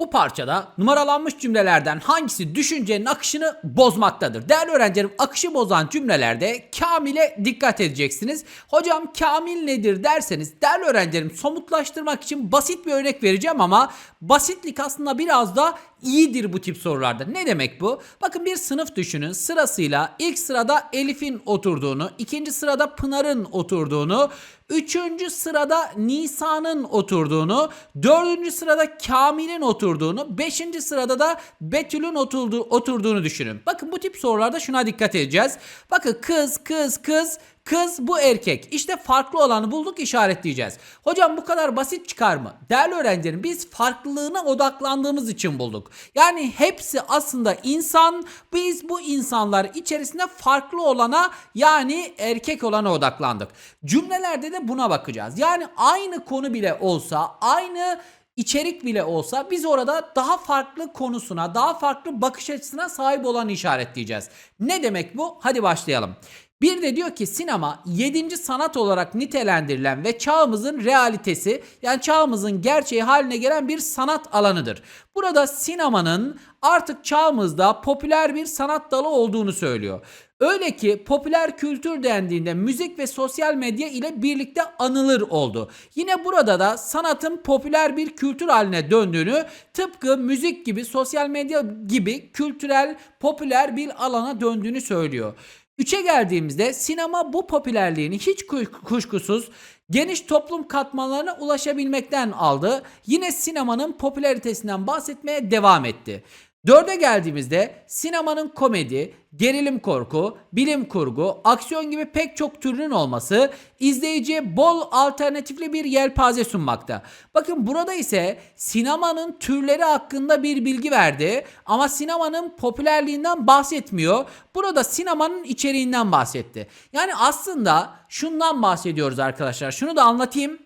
Bu parçada numaralanmış cümlelerden hangisi düşüncenin akışını bozmaktadır? Değerli öğrencilerim akışı bozan cümlelerde kamile dikkat edeceksiniz. Hocam kamil nedir derseniz değerli öğrencilerim somutlaştırmak için basit bir örnek vereceğim ama basitlik aslında biraz da iyidir bu tip sorularda. Ne demek bu? Bakın bir sınıf düşünün sırasıyla ilk sırada Elif'in oturduğunu, ikinci sırada Pınar'ın oturduğunu, Üçüncü sırada Nisa'nın oturduğunu, dördüncü sırada Kamil'in oturduğunu, beşinci sırada da Betül'ün oturduğu, oturduğunu düşünün. Bakın bu tip sorularda şuna dikkat edeceğiz. Bakın kız, kız, kız, Kız bu erkek. İşte farklı olanı bulduk işaretleyeceğiz. Hocam bu kadar basit çıkar mı? Değerli öğrencilerim biz farklılığına odaklandığımız için bulduk. Yani hepsi aslında insan. Biz bu insanlar içerisinde farklı olana yani erkek olana odaklandık. Cümlelerde de buna bakacağız. Yani aynı konu bile olsa aynı içerik bile olsa biz orada daha farklı konusuna, daha farklı bakış açısına sahip olanı işaretleyeceğiz. Ne demek bu? Hadi başlayalım. Bir de diyor ki sinema 7. sanat olarak nitelendirilen ve çağımızın realitesi yani çağımızın gerçeği haline gelen bir sanat alanıdır. Burada sinemanın artık çağımızda popüler bir sanat dalı olduğunu söylüyor. Öyle ki popüler kültür dendiğinde müzik ve sosyal medya ile birlikte anılır oldu. Yine burada da sanatın popüler bir kültür haline döndüğünü tıpkı müzik gibi sosyal medya gibi kültürel popüler bir alana döndüğünü söylüyor. Üçe geldiğimizde sinema bu popülerliğini hiç kuş- kuşkusuz geniş toplum katmanlarına ulaşabilmekten aldı. Yine sinemanın popülaritesinden bahsetmeye devam etti. Dörde geldiğimizde sinemanın komedi, gerilim korku, bilim kurgu, aksiyon gibi pek çok türünün olması izleyiciye bol alternatifli bir yelpaze sunmakta. Bakın burada ise sinemanın türleri hakkında bir bilgi verdi ama sinemanın popülerliğinden bahsetmiyor. Burada sinemanın içeriğinden bahsetti. Yani aslında şundan bahsediyoruz arkadaşlar. Şunu da anlatayım.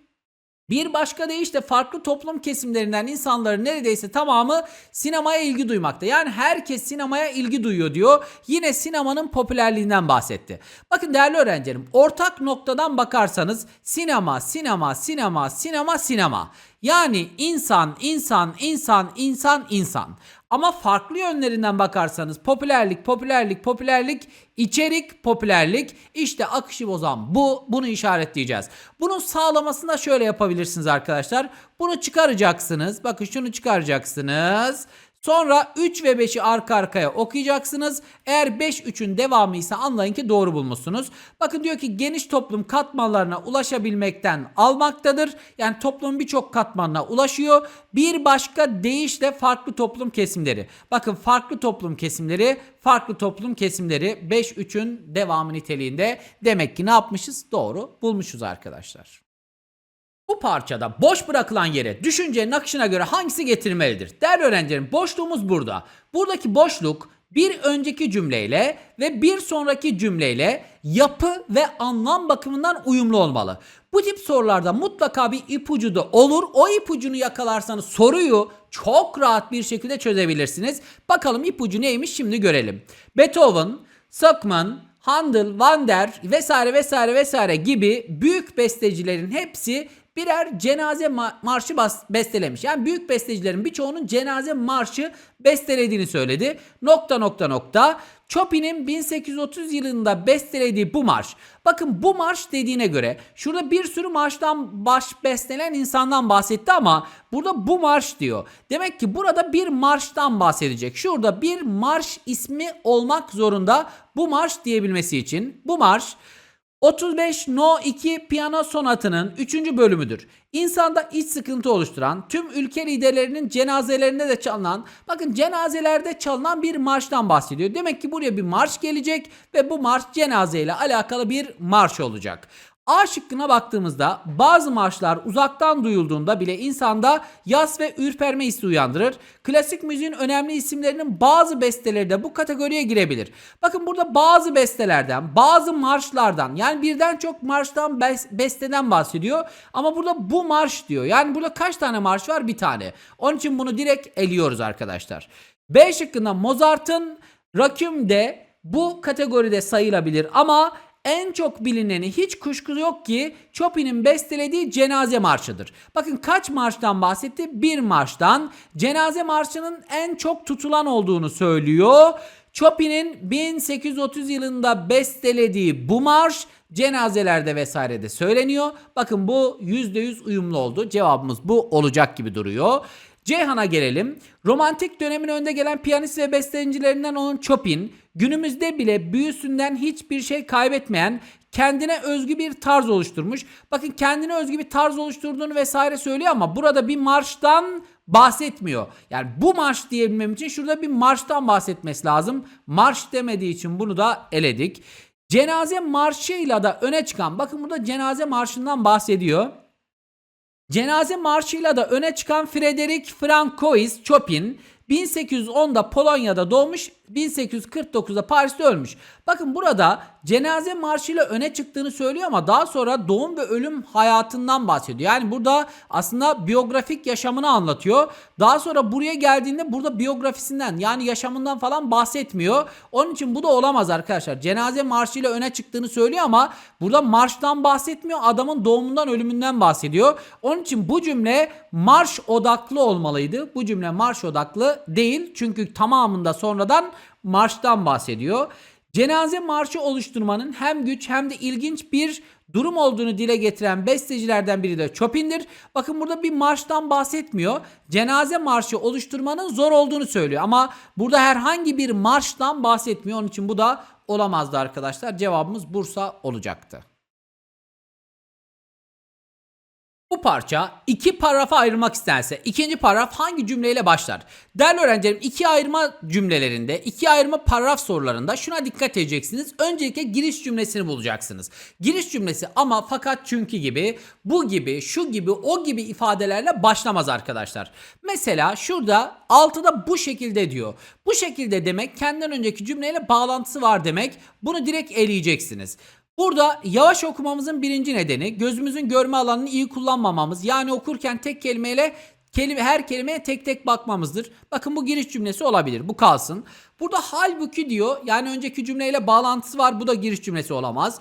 Bir başka deyişle farklı toplum kesimlerinden insanların neredeyse tamamı sinemaya ilgi duymakta. Yani herkes sinemaya ilgi duyuyor diyor. Yine sinemanın popülerliğinden bahsetti. Bakın değerli öğrencilerim ortak noktadan bakarsanız sinema, sinema, sinema, sinema, sinema. Yani insan, insan, insan, insan, insan. Ama farklı yönlerinden bakarsanız popülerlik, popülerlik, popülerlik, içerik, popülerlik işte akışı bozan bu. Bunu işaretleyeceğiz. Bunun sağlamasını da şöyle yapabilirsiniz arkadaşlar. Bunu çıkaracaksınız. Bakın şunu çıkaracaksınız. Sonra 3 ve 5'i arka arkaya okuyacaksınız. Eğer 5 3'ün devamı ise anlayın ki doğru bulmuşsunuz. Bakın diyor ki geniş toplum katmanlarına ulaşabilmekten almaktadır. Yani toplumun birçok katmanına ulaşıyor. Bir başka deyişle farklı toplum kesimleri. Bakın farklı toplum kesimleri, farklı toplum kesimleri 5 3'ün devamı niteliğinde. Demek ki ne yapmışız? Doğru bulmuşuz arkadaşlar. Bu parçada boş bırakılan yere düşüncenin akışına göre hangisi getirilmelidir? Değerli öğrencilerim boşluğumuz burada. Buradaki boşluk bir önceki cümleyle ve bir sonraki cümleyle yapı ve anlam bakımından uyumlu olmalı. Bu tip sorularda mutlaka bir ipucu da olur. O ipucunu yakalarsanız soruyu çok rahat bir şekilde çözebilirsiniz. Bakalım ipucu neymiş şimdi görelim. Beethoven, Schumann, Handel, Van der vesaire vesaire vesaire gibi büyük bestecilerin hepsi birer cenaze ma- marşı bas- bestelemiş. Yani büyük bestecilerin birçoğunun cenaze marşı bestelediğini söyledi. Nokta nokta nokta. Chopin'in 1830 yılında bestelediği bu marş. Bakın bu marş dediğine göre şurada bir sürü marştan baş bestelenen insandan bahsetti ama burada bu marş diyor. Demek ki burada bir marştan bahsedecek. Şurada bir marş ismi olmak zorunda bu marş diyebilmesi için. Bu marş 35 No 2 piyano sonatının 3. bölümüdür. İnsanda iç sıkıntı oluşturan, tüm ülke liderlerinin cenazelerinde de çalınan, bakın cenazelerde çalınan bir marştan bahsediyor. Demek ki buraya bir marş gelecek ve bu marş cenazeyle alakalı bir marş olacak. A şıkkına baktığımızda bazı marşlar uzaktan duyulduğunda bile insanda yas ve ürperme hissi uyandırır. Klasik müziğin önemli isimlerinin bazı besteleri de bu kategoriye girebilir. Bakın burada bazı bestelerden, bazı marşlardan yani birden çok marştan bes- besteden bahsediyor. Ama burada bu marş diyor. Yani burada kaç tane marş var? Bir tane. Onun için bunu direkt eliyoruz arkadaşlar. B şıkkında Mozart'ın Requiem'de bu kategoride sayılabilir ama en çok bilineni hiç kuşku yok ki Chopin'in bestelediği cenaze marşıdır. Bakın kaç marştan bahsetti? Bir marştan. Cenaze marşının en çok tutulan olduğunu söylüyor. Chopin'in 1830 yılında bestelediği bu marş cenazelerde vesairede söyleniyor. Bakın bu %100 uyumlu oldu. Cevabımız bu olacak gibi duruyor. Ceyhan'a gelelim. Romantik dönemin önde gelen piyanist ve bestecilerinden olan Chopin, günümüzde bile büyüsünden hiçbir şey kaybetmeyen kendine özgü bir tarz oluşturmuş. Bakın kendine özgü bir tarz oluşturduğunu vesaire söylüyor ama burada bir marştan bahsetmiyor. Yani bu marş diyebilmem için şurada bir marştan bahsetmesi lazım. Marş demediği için bunu da eledik. Cenaze marşıyla da öne çıkan bakın burada cenaze marşından bahsediyor. Cenaze marşıyla da öne çıkan Frederick Francois Chopin 1810'da Polonya'da doğmuş, 1849'da Paris'te ölmüş. Bakın burada cenaze marşıyla öne çıktığını söylüyor ama daha sonra doğum ve ölüm hayatından bahsediyor. Yani burada aslında biyografik yaşamını anlatıyor. Daha sonra buraya geldiğinde burada biyografisinden yani yaşamından falan bahsetmiyor. Onun için bu da olamaz arkadaşlar. Cenaze marşıyla öne çıktığını söylüyor ama burada marştan bahsetmiyor. Adamın doğumundan ölümünden bahsediyor. Onun için bu cümle marş odaklı olmalıydı. Bu cümle marş odaklı değil. Çünkü tamamında sonradan marştan bahsediyor. Cenaze marşı oluşturmanın hem güç hem de ilginç bir durum olduğunu dile getiren bestecilerden biri de Chopin'dir. Bakın burada bir marştan bahsetmiyor. Cenaze marşı oluşturmanın zor olduğunu söylüyor ama burada herhangi bir marştan bahsetmiyor. Onun için bu da olamazdı arkadaşlar. Cevabımız Bursa olacaktı. Bu parça iki paragrafa ayrılmak istense ikinci paragraf hangi cümleyle başlar? Değerli öğrencilerim iki ayırma cümlelerinde, iki ayırma paragraf sorularında şuna dikkat edeceksiniz. Öncelikle giriş cümlesini bulacaksınız. Giriş cümlesi ama fakat çünkü gibi, bu gibi, şu gibi, o gibi ifadelerle başlamaz arkadaşlar. Mesela şurada altıda bu şekilde diyor. Bu şekilde demek kendinden önceki cümleyle bağlantısı var demek. Bunu direkt eleyeceksiniz. Burada yavaş okumamızın birinci nedeni gözümüzün görme alanını iyi kullanmamamız. Yani okurken tek kelimeyle kelime her kelimeye tek tek bakmamızdır. Bakın bu giriş cümlesi olabilir. Bu kalsın. Burada halbuki diyor. Yani önceki cümleyle bağlantısı var. Bu da giriş cümlesi olamaz.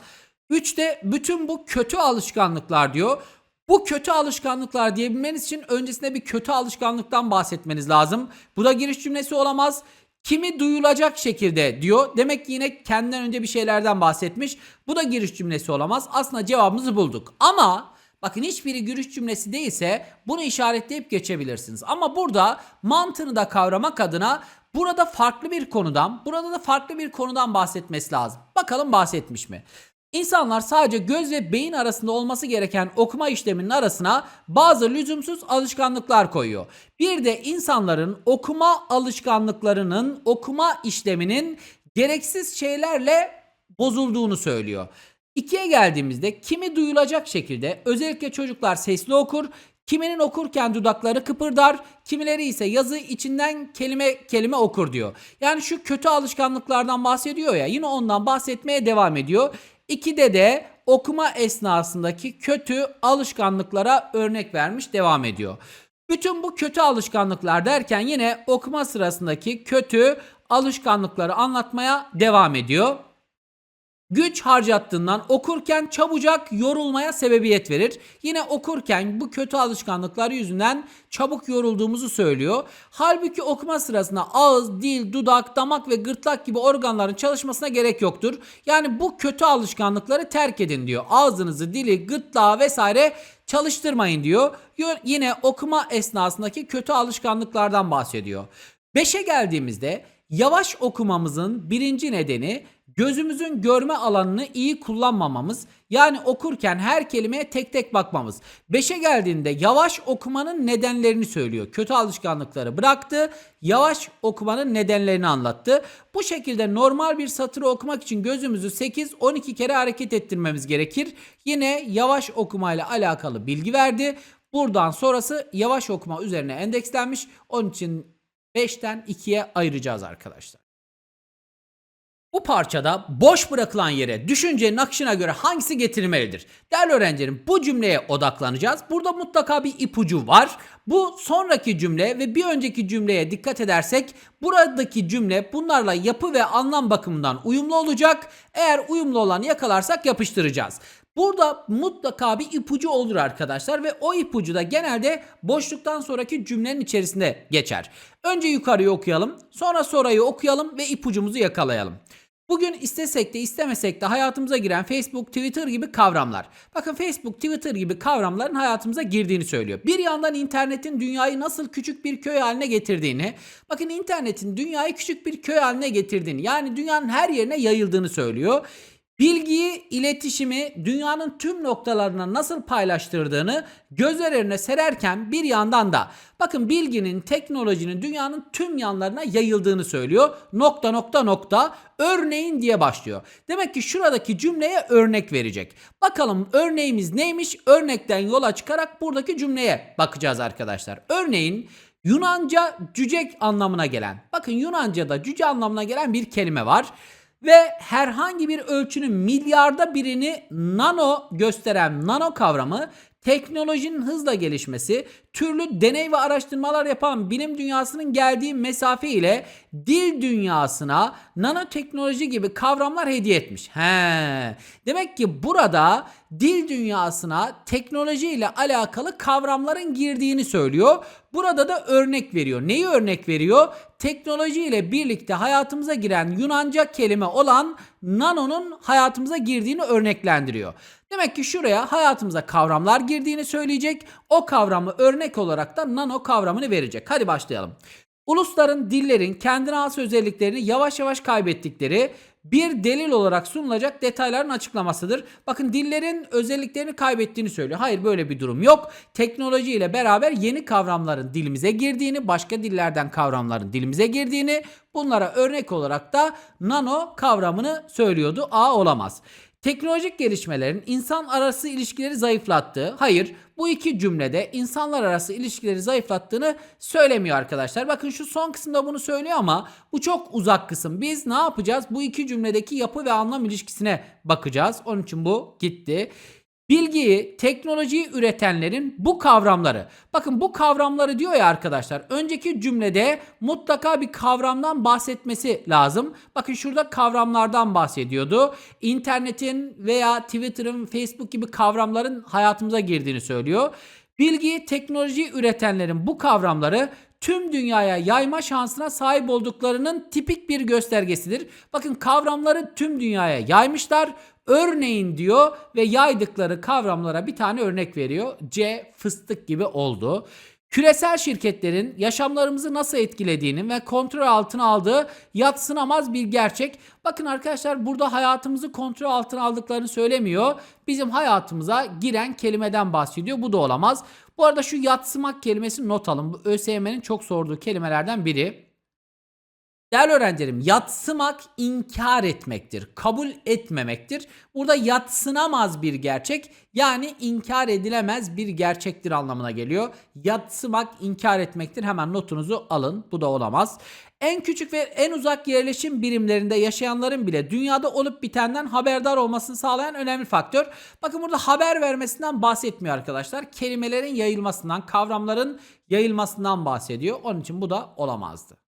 Üçte bütün bu kötü alışkanlıklar diyor. Bu kötü alışkanlıklar diyebilmeniz için öncesinde bir kötü alışkanlıktan bahsetmeniz lazım. Bu da giriş cümlesi olamaz kimi duyulacak şekilde diyor. Demek ki yine kendinden önce bir şeylerden bahsetmiş. Bu da giriş cümlesi olamaz. Aslında cevabımızı bulduk. Ama bakın hiçbiri giriş cümlesi değilse bunu işaretleyip geçebilirsiniz. Ama burada mantığını da kavramak adına burada farklı bir konudan, burada da farklı bir konudan bahsetmesi lazım. Bakalım bahsetmiş mi? İnsanlar sadece göz ve beyin arasında olması gereken okuma işleminin arasına bazı lüzumsuz alışkanlıklar koyuyor. Bir de insanların okuma alışkanlıklarının, okuma işleminin gereksiz şeylerle bozulduğunu söylüyor. İkiye geldiğimizde kimi duyulacak şekilde özellikle çocuklar sesli okur, Kiminin okurken dudakları kıpırdar, kimileri ise yazı içinden kelime kelime okur diyor. Yani şu kötü alışkanlıklardan bahsediyor ya yine ondan bahsetmeye devam ediyor. İkide de okuma esnasındaki kötü alışkanlıklara örnek vermiş devam ediyor. Bütün bu kötü alışkanlıklar derken yine okuma sırasındaki kötü alışkanlıkları anlatmaya devam ediyor güç harcattığından okurken çabucak yorulmaya sebebiyet verir. Yine okurken bu kötü alışkanlıklar yüzünden çabuk yorulduğumuzu söylüyor. Halbuki okuma sırasında ağız, dil, dudak, damak ve gırtlak gibi organların çalışmasına gerek yoktur. Yani bu kötü alışkanlıkları terk edin diyor. Ağzınızı, dili, gırtlağı vesaire çalıştırmayın diyor. Yine okuma esnasındaki kötü alışkanlıklardan bahsediyor. 5'e geldiğimizde yavaş okumamızın birinci nedeni Gözümüzün görme alanını iyi kullanmamamız yani okurken her kelimeye tek tek bakmamız. 5'e geldiğinde yavaş okumanın nedenlerini söylüyor. Kötü alışkanlıkları bıraktı. Yavaş okumanın nedenlerini anlattı. Bu şekilde normal bir satırı okumak için gözümüzü 8-12 kere hareket ettirmemiz gerekir. Yine yavaş okumayla alakalı bilgi verdi. Buradan sonrası yavaş okuma üzerine endekslenmiş. Onun için 5'ten 2'ye ayıracağız arkadaşlar. Bu parçada boş bırakılan yere düşüncenin akışına göre hangisi getirilmelidir? Değerli öğrencilerim bu cümleye odaklanacağız. Burada mutlaka bir ipucu var. Bu sonraki cümle ve bir önceki cümleye dikkat edersek buradaki cümle bunlarla yapı ve anlam bakımından uyumlu olacak. Eğer uyumlu olanı yakalarsak yapıştıracağız. Burada mutlaka bir ipucu olur arkadaşlar ve o ipucu da genelde boşluktan sonraki cümlenin içerisinde geçer. Önce yukarıyı okuyalım, sonra sonrayı okuyalım ve ipucumuzu yakalayalım. Bugün istesek de istemesek de hayatımıza giren Facebook, Twitter gibi kavramlar. Bakın Facebook, Twitter gibi kavramların hayatımıza girdiğini söylüyor. Bir yandan internetin dünyayı nasıl küçük bir köy haline getirdiğini, bakın internetin dünyayı küçük bir köy haline getirdiğini, yani dünyanın her yerine yayıldığını söylüyor. Bilgiyi, iletişimi dünyanın tüm noktalarına nasıl paylaştırdığını gözler önüne sererken bir yandan da bakın bilginin, teknolojinin dünyanın tüm yanlarına yayıldığını söylüyor. Nokta nokta nokta örneğin diye başlıyor. Demek ki şuradaki cümleye örnek verecek. Bakalım örneğimiz neymiş? Örnekten yola çıkarak buradaki cümleye bakacağız arkadaşlar. Örneğin Yunanca cücek anlamına gelen. Bakın Yunanca'da cüce anlamına gelen bir kelime var ve herhangi bir ölçünün milyarda birini nano gösteren nano kavramı teknolojinin hızla gelişmesi, türlü deney ve araştırmalar yapan bilim dünyasının geldiği mesafe ile dil dünyasına nanoteknoloji gibi kavramlar hediye etmiş. He. Demek ki burada dil dünyasına teknoloji ile alakalı kavramların girdiğini söylüyor. Burada da örnek veriyor. Neyi örnek veriyor? Teknoloji ile birlikte hayatımıza giren Yunanca kelime olan nano'nun hayatımıza girdiğini örneklendiriyor. Demek ki şuraya hayatımıza kavramlar girdiğini söyleyecek. O kavramı örnek olarak da nano kavramını verecek. Hadi başlayalım. Ulusların, dillerin kendine has özelliklerini yavaş yavaş kaybettikleri bir delil olarak sunulacak detayların açıklamasıdır. Bakın dillerin özelliklerini kaybettiğini söylüyor. Hayır böyle bir durum yok. Teknoloji ile beraber yeni kavramların dilimize girdiğini, başka dillerden kavramların dilimize girdiğini, bunlara örnek olarak da nano kavramını söylüyordu. A olamaz. Teknolojik gelişmelerin insan arası ilişkileri zayıflattığı, hayır bu iki cümlede insanlar arası ilişkileri zayıflattığını söylemiyor arkadaşlar. Bakın şu son kısımda bunu söylüyor ama bu çok uzak kısım. Biz ne yapacağız? Bu iki cümledeki yapı ve anlam ilişkisine bakacağız. Onun için bu gitti. Bilgiyi, teknolojiyi üretenlerin bu kavramları. Bakın bu kavramları diyor ya arkadaşlar. Önceki cümlede mutlaka bir kavramdan bahsetmesi lazım. Bakın şurada kavramlardan bahsediyordu. İnternetin veya Twitter'ın, Facebook gibi kavramların hayatımıza girdiğini söylüyor. Bilgiyi, teknolojiyi üretenlerin bu kavramları tüm dünyaya yayma şansına sahip olduklarının tipik bir göstergesidir. Bakın kavramları tüm dünyaya yaymışlar. Örneğin diyor ve yaydıkları kavramlara bir tane örnek veriyor. C fıstık gibi oldu. Küresel şirketlerin yaşamlarımızı nasıl etkilediğini ve kontrol altına aldığı yatsınamaz bir gerçek. Bakın arkadaşlar burada hayatımızı kontrol altına aldıklarını söylemiyor. Bizim hayatımıza giren kelimeden bahsediyor. Bu da olamaz. Bu arada şu yatsımak kelimesini not alın. Bu ÖSYM'nin çok sorduğu kelimelerden biri. Değerli öğrencilerim yatsımak inkar etmektir. Kabul etmemektir. Burada yatsınamaz bir gerçek yani inkar edilemez bir gerçektir anlamına geliyor. Yatsımak inkar etmektir. Hemen notunuzu alın. Bu da olamaz. En küçük ve en uzak yerleşim birimlerinde yaşayanların bile dünyada olup bitenden haberdar olmasını sağlayan önemli faktör. Bakın burada haber vermesinden bahsetmiyor arkadaşlar. Kelimelerin yayılmasından, kavramların yayılmasından bahsediyor. Onun için bu da olamazdı.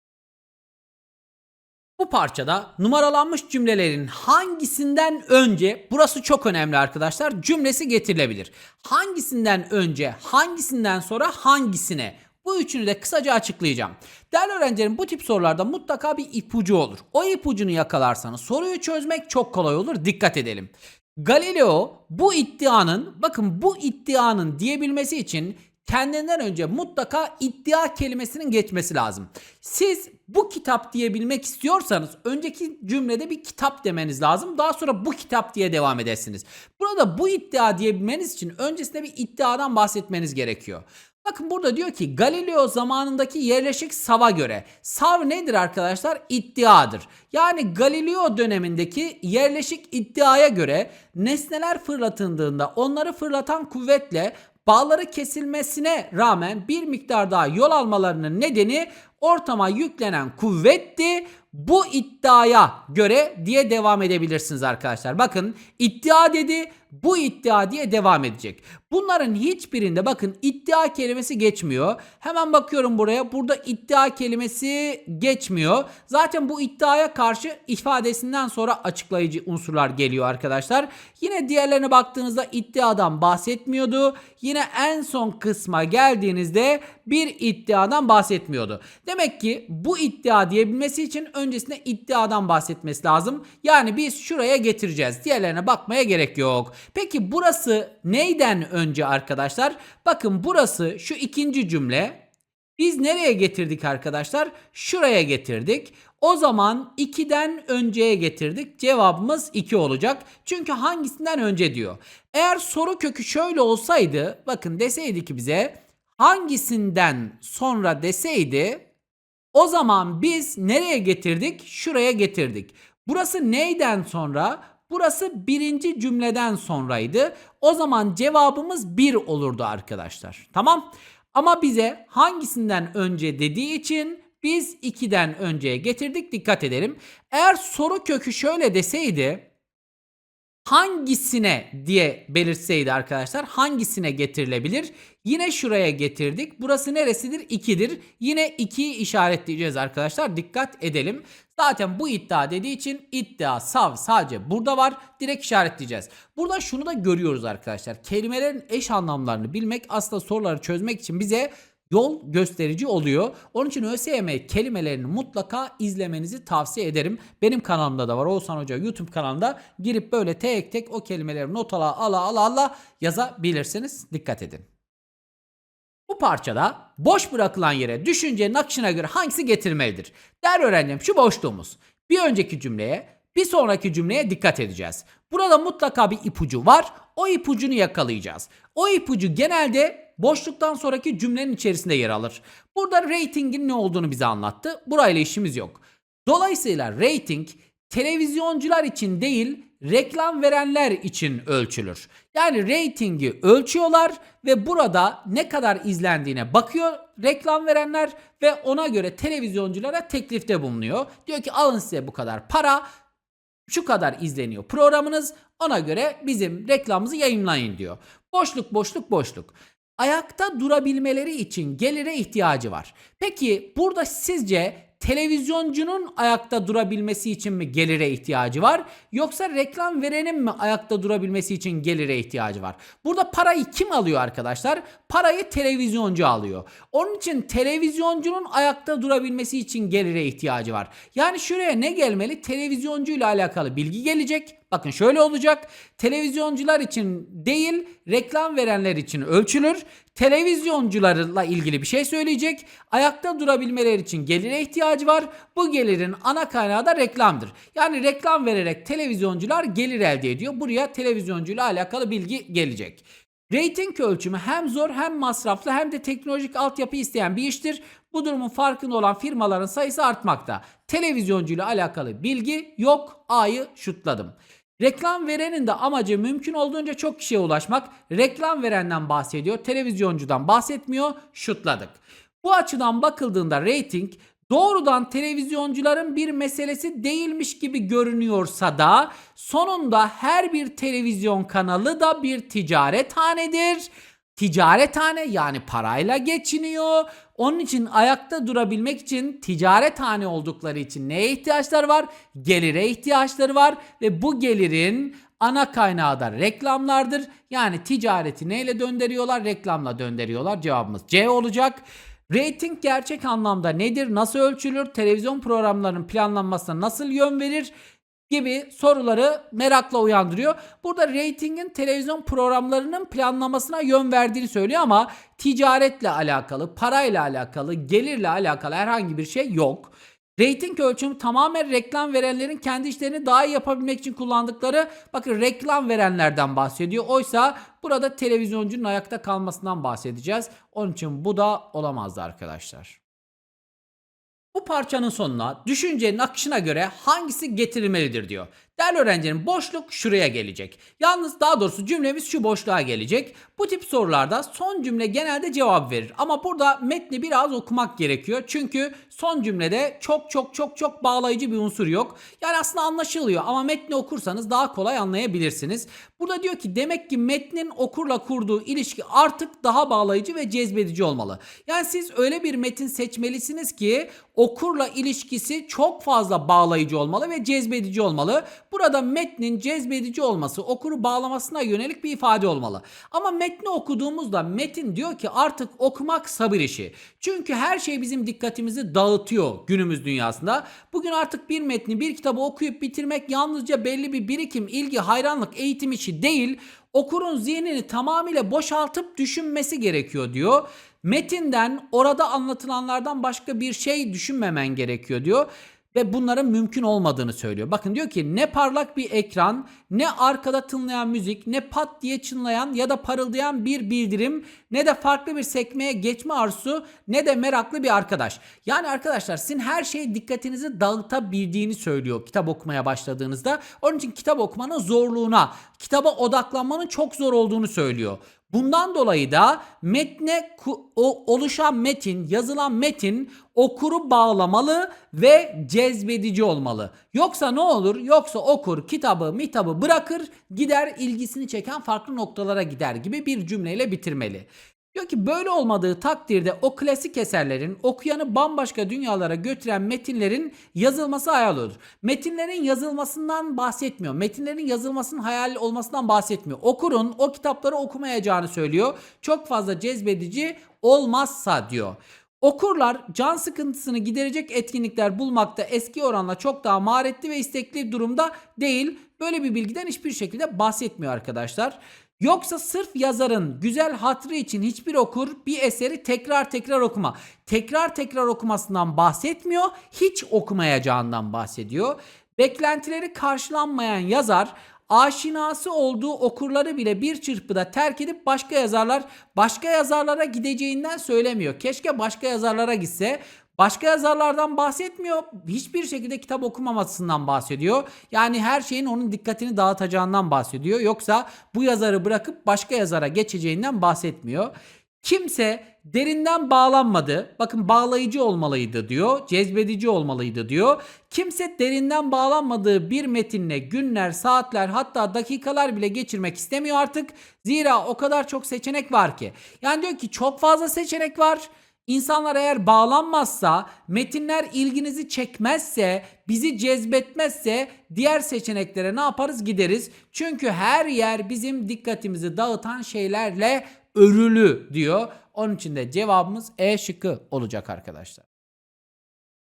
Bu parçada numaralanmış cümlelerin hangisinden önce burası çok önemli arkadaşlar cümlesi getirilebilir. Hangisinden önce hangisinden sonra hangisine bu üçünü de kısaca açıklayacağım. Değerli öğrencilerim bu tip sorularda mutlaka bir ipucu olur. O ipucunu yakalarsanız soruyu çözmek çok kolay olur. Dikkat edelim. Galileo bu iddianın bakın bu iddianın diyebilmesi için kendinden önce mutlaka iddia kelimesinin geçmesi lazım. Siz bu kitap diyebilmek istiyorsanız önceki cümlede bir kitap demeniz lazım. Daha sonra bu kitap diye devam edersiniz. Burada bu iddia diyebilmeniz için öncesinde bir iddiadan bahsetmeniz gerekiyor. Bakın burada diyor ki Galileo zamanındaki yerleşik sava göre. Sav nedir arkadaşlar? İddiadır. Yani Galileo dönemindeki yerleşik iddiaya göre nesneler fırlatıldığında onları fırlatan kuvvetle bağları kesilmesine rağmen bir miktar daha yol almalarının nedeni ortama yüklenen kuvvetti. Bu iddiaya göre diye devam edebilirsiniz arkadaşlar. Bakın iddia dedi bu iddia diye devam edecek. Bunların hiçbirinde bakın iddia kelimesi geçmiyor. Hemen bakıyorum buraya. Burada iddia kelimesi geçmiyor. Zaten bu iddiaya karşı ifadesinden sonra açıklayıcı unsurlar geliyor arkadaşlar. Yine diğerlerine baktığınızda iddiadan bahsetmiyordu. Yine en son kısma geldiğinizde bir iddiadan bahsetmiyordu. Demek ki bu iddia diyebilmesi için öncesinde iddiadan bahsetmesi lazım. Yani biz şuraya getireceğiz. Diğerlerine bakmaya gerek yok. Peki burası neyden önce arkadaşlar? Bakın burası şu ikinci cümle. Biz nereye getirdik arkadaşlar? Şuraya getirdik. O zaman 2'den önceye getirdik. Cevabımız 2 olacak. Çünkü hangisinden önce diyor. Eğer soru kökü şöyle olsaydı, bakın deseydi ki bize hangisinden sonra deseydi o zaman biz nereye getirdik? Şuraya getirdik. Burası neyden sonra? Burası birinci cümleden sonraydı. O zaman cevabımız 1 olurdu arkadaşlar. Tamam. Ama bize hangisinden önce dediği için biz 2'den önceye getirdik. Dikkat edelim. Eğer soru kökü şöyle deseydi hangisine diye belirtseydi arkadaşlar hangisine getirilebilir? Yine şuraya getirdik. Burası neresidir? 2'dir. Yine 2'yi işaretleyeceğiz arkadaşlar. Dikkat edelim. Zaten bu iddia dediği için iddia sav sadece burada var. Direkt işaretleyeceğiz. Burada şunu da görüyoruz arkadaşlar. Kelimelerin eş anlamlarını bilmek aslında soruları çözmek için bize yol gösterici oluyor. Onun için ÖSYM kelimelerini mutlaka izlemenizi tavsiye ederim. Benim kanalımda da var. Oğuzhan Hoca YouTube kanalında girip böyle tek tek o kelimeleri not ala ala ala ala yazabilirsiniz. Dikkat edin. Bu parçada boş bırakılan yere düşüncenin akışına göre hangisi getirilmelidir? Değerli öğrencim şu boşluğumuz. Bir önceki cümleye bir sonraki cümleye dikkat edeceğiz. Burada mutlaka bir ipucu var. O ipucunu yakalayacağız. O ipucu genelde boşluktan sonraki cümlenin içerisinde yer alır. Burada ratingin ne olduğunu bize anlattı. Burayla işimiz yok. Dolayısıyla rating televizyoncular için değil reklam verenler için ölçülür. Yani reytingi ölçüyorlar ve burada ne kadar izlendiğine bakıyor reklam verenler ve ona göre televizyonculara teklifte bulunuyor. Diyor ki alın size bu kadar para şu kadar izleniyor programınız ona göre bizim reklamımızı yayınlayın diyor. Boşluk boşluk boşluk. Ayakta durabilmeleri için gelire ihtiyacı var. Peki burada sizce televizyoncunun ayakta durabilmesi için mi gelire ihtiyacı var? Yoksa reklam verenin mi ayakta durabilmesi için gelire ihtiyacı var? Burada parayı kim alıyor arkadaşlar? Parayı televizyoncu alıyor. Onun için televizyoncunun ayakta durabilmesi için gelire ihtiyacı var. Yani şuraya ne gelmeli? Televizyoncu ile alakalı bilgi gelecek. Bakın şöyle olacak. Televizyoncular için değil, reklam verenler için ölçülür. Televizyoncularla ilgili bir şey söyleyecek. Ayakta durabilmeleri için gelire ihtiyacı var. Bu gelirin ana kaynağı da reklamdır. Yani reklam vererek televizyoncular gelir elde ediyor. Buraya televizyoncuyla alakalı bilgi gelecek. Rating ölçümü hem zor hem masraflı hem de teknolojik altyapı isteyen bir iştir. Bu durumun farkında olan firmaların sayısı artmakta. Televizyoncuyla alakalı bilgi yok. A'yı şutladım. Reklam verenin de amacı mümkün olduğunca çok kişiye ulaşmak. Reklam verenden bahsediyor, televizyoncudan bahsetmiyor. Şutladık. Bu açıdan bakıldığında rating doğrudan televizyoncuların bir meselesi değilmiş gibi görünüyorsa da sonunda her bir televizyon kanalı da bir ticarethanedir. Ticarethane yani parayla geçiniyor. Onun için ayakta durabilmek için ticarethane oldukları için neye ihtiyaçları var? Gelire ihtiyaçları var ve bu gelirin ana kaynağı da reklamlardır. Yani ticareti neyle döndürüyorlar? Reklamla döndürüyorlar. Cevabımız C olacak. Rating gerçek anlamda nedir? Nasıl ölçülür? Televizyon programlarının planlanmasına nasıl yön verir? Gibi soruları merakla uyandırıyor. Burada ratingin televizyon programlarının planlamasına yön verdiğini söylüyor ama ticaretle alakalı, parayla alakalı, gelirle alakalı herhangi bir şey yok. Rating ölçümü tamamen reklam verenlerin kendi işlerini daha iyi yapabilmek için kullandıkları bakın reklam verenlerden bahsediyor. Oysa burada televizyoncunun ayakta kalmasından bahsedeceğiz. Onun için bu da olamazdı arkadaşlar. Bu parçanın sonuna düşüncenin akışına göre hangisi getirilmelidir diyor. Değerli öğrencilerim boşluk şuraya gelecek. Yalnız daha doğrusu cümlemiz şu boşluğa gelecek. Bu tip sorularda son cümle genelde cevap verir. Ama burada metni biraz okumak gerekiyor. Çünkü son cümlede çok çok çok çok bağlayıcı bir unsur yok. Yani aslında anlaşılıyor ama metni okursanız daha kolay anlayabilirsiniz. Burada diyor ki demek ki metnin okurla kurduğu ilişki artık daha bağlayıcı ve cezbedici olmalı. Yani siz öyle bir metin seçmelisiniz ki okurla ilişkisi çok fazla bağlayıcı olmalı ve cezbedici olmalı. Burada metnin cezbedici olması okuru bağlamasına yönelik bir ifade olmalı. Ama metni okuduğumuzda metin diyor ki artık okumak sabır işi. Çünkü her şey bizim dikkatimizi dağıtıyor günümüz dünyasında. Bugün artık bir metni, bir kitabı okuyup bitirmek yalnızca belli bir birikim, ilgi, hayranlık, eğitim işi değil. Okurun zihnini tamamıyla boşaltıp düşünmesi gerekiyor diyor. Metinden orada anlatılanlardan başka bir şey düşünmemen gerekiyor diyor ve bunların mümkün olmadığını söylüyor. Bakın diyor ki ne parlak bir ekran, ne arkada tınlayan müzik, ne pat diye çınlayan ya da parıldayan bir bildirim, ne de farklı bir sekmeye geçme arzusu, ne de meraklı bir arkadaş. Yani arkadaşlar sizin her şey dikkatinizi dağıtabildiğini söylüyor kitap okumaya başladığınızda. Onun için kitap okumanın zorluğuna, kitaba odaklanmanın çok zor olduğunu söylüyor. Bundan dolayı da metne o, oluşan metin, yazılan metin okuru bağlamalı ve cezbedici olmalı. Yoksa ne olur? Yoksa okur kitabı, mitabı bırakır, gider ilgisini çeken farklı noktalara gider gibi bir cümleyle bitirmeli. Diyor ki böyle olmadığı takdirde o klasik eserlerin okuyanı bambaşka dünyalara götüren metinlerin yazılması hayal olur. Metinlerin yazılmasından bahsetmiyor. Metinlerin yazılmasının hayal olmasından bahsetmiyor. Okurun o kitapları okumayacağını söylüyor. Çok fazla cezbedici olmazsa diyor. Okurlar can sıkıntısını giderecek etkinlikler bulmakta eski oranla çok daha maharetli ve istekli durumda değil. Böyle bir bilgiden hiçbir şekilde bahsetmiyor arkadaşlar. Yoksa sırf yazarın güzel hatrı için hiçbir okur bir eseri tekrar tekrar okuma. Tekrar tekrar okumasından bahsetmiyor, hiç okumayacağından bahsediyor. Beklentileri karşılanmayan yazar aşinası olduğu okurları bile bir çırpıda terk edip başka yazarlar başka yazarlara gideceğinden söylemiyor. Keşke başka yazarlara gitse. Başka yazarlardan bahsetmiyor. Hiçbir şekilde kitap okumamasından bahsediyor. Yani her şeyin onun dikkatini dağıtacağından bahsediyor. Yoksa bu yazarı bırakıp başka yazara geçeceğinden bahsetmiyor. Kimse derinden bağlanmadı. Bakın bağlayıcı olmalıydı diyor. Cezbedici olmalıydı diyor. Kimse derinden bağlanmadığı bir metinle günler, saatler hatta dakikalar bile geçirmek istemiyor artık. Zira o kadar çok seçenek var ki. Yani diyor ki çok fazla seçenek var. İnsanlar eğer bağlanmazsa, metinler ilginizi çekmezse, bizi cezbetmezse diğer seçeneklere ne yaparız? Gideriz. Çünkü her yer bizim dikkatimizi dağıtan şeylerle örülü diyor. Onun için de cevabımız E şıkkı olacak arkadaşlar.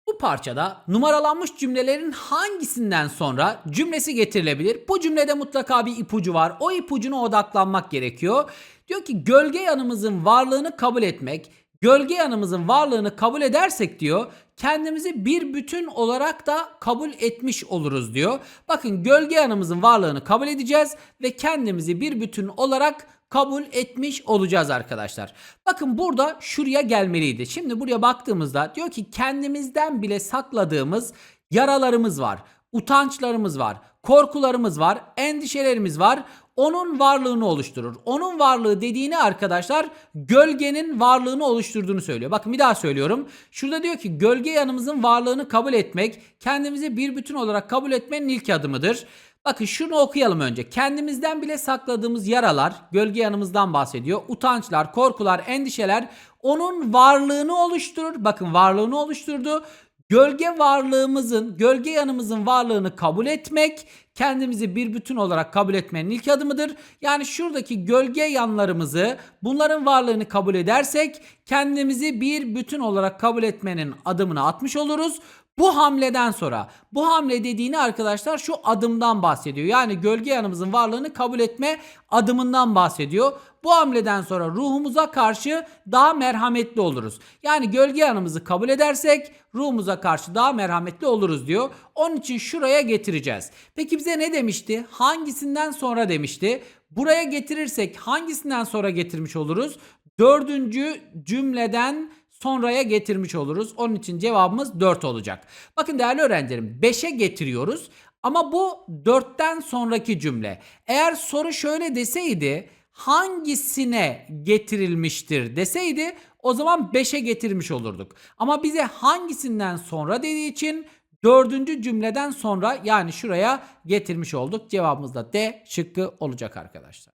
Bu parçada numaralanmış cümlelerin hangisinden sonra cümlesi getirilebilir? Bu cümlede mutlaka bir ipucu var. O ipucuna odaklanmak gerekiyor. Diyor ki gölge yanımızın varlığını kabul etmek, gölge yanımızın varlığını kabul edersek diyor kendimizi bir bütün olarak da kabul etmiş oluruz diyor. Bakın gölge yanımızın varlığını kabul edeceğiz ve kendimizi bir bütün olarak kabul etmiş olacağız arkadaşlar. Bakın burada şuraya gelmeliydi. Şimdi buraya baktığımızda diyor ki kendimizden bile sakladığımız yaralarımız var, utançlarımız var, korkularımız var, endişelerimiz var. Onun varlığını oluşturur. Onun varlığı dediğini arkadaşlar gölgenin varlığını oluşturduğunu söylüyor. Bakın bir daha söylüyorum. Şurada diyor ki gölge yanımızın varlığını kabul etmek kendimizi bir bütün olarak kabul etmenin ilk adımıdır. Bakın şunu okuyalım önce. Kendimizden bile sakladığımız yaralar, gölge yanımızdan bahsediyor. Utançlar, korkular, endişeler onun varlığını oluşturur. Bakın varlığını oluşturdu. Gölge varlığımızın, gölge yanımızın varlığını kabul etmek, kendimizi bir bütün olarak kabul etmenin ilk adımıdır. Yani şuradaki gölge yanlarımızı, bunların varlığını kabul edersek kendimizi bir bütün olarak kabul etmenin adımını atmış oluruz. Bu hamleden sonra bu hamle dediğini arkadaşlar şu adımdan bahsediyor. Yani gölge yanımızın varlığını kabul etme adımından bahsediyor. Bu hamleden sonra ruhumuza karşı daha merhametli oluruz. Yani gölge yanımızı kabul edersek ruhumuza karşı daha merhametli oluruz diyor. Onun için şuraya getireceğiz. Peki bize ne demişti? Hangisinden sonra demişti? Buraya getirirsek hangisinden sonra getirmiş oluruz? Dördüncü cümleden sonraya getirmiş oluruz. Onun için cevabımız 4 olacak. Bakın değerli öğrencilerim 5'e getiriyoruz Ama bu 4'ten sonraki cümle. Eğer soru şöyle deseydi hangisine getirilmiştir deseydi o zaman 5'e getirmiş olurduk. Ama bize hangisinden sonra dediği için dördüncü cümleden sonra yani şuraya getirmiş olduk. Cevabımız da D şıkkı olacak arkadaşlar.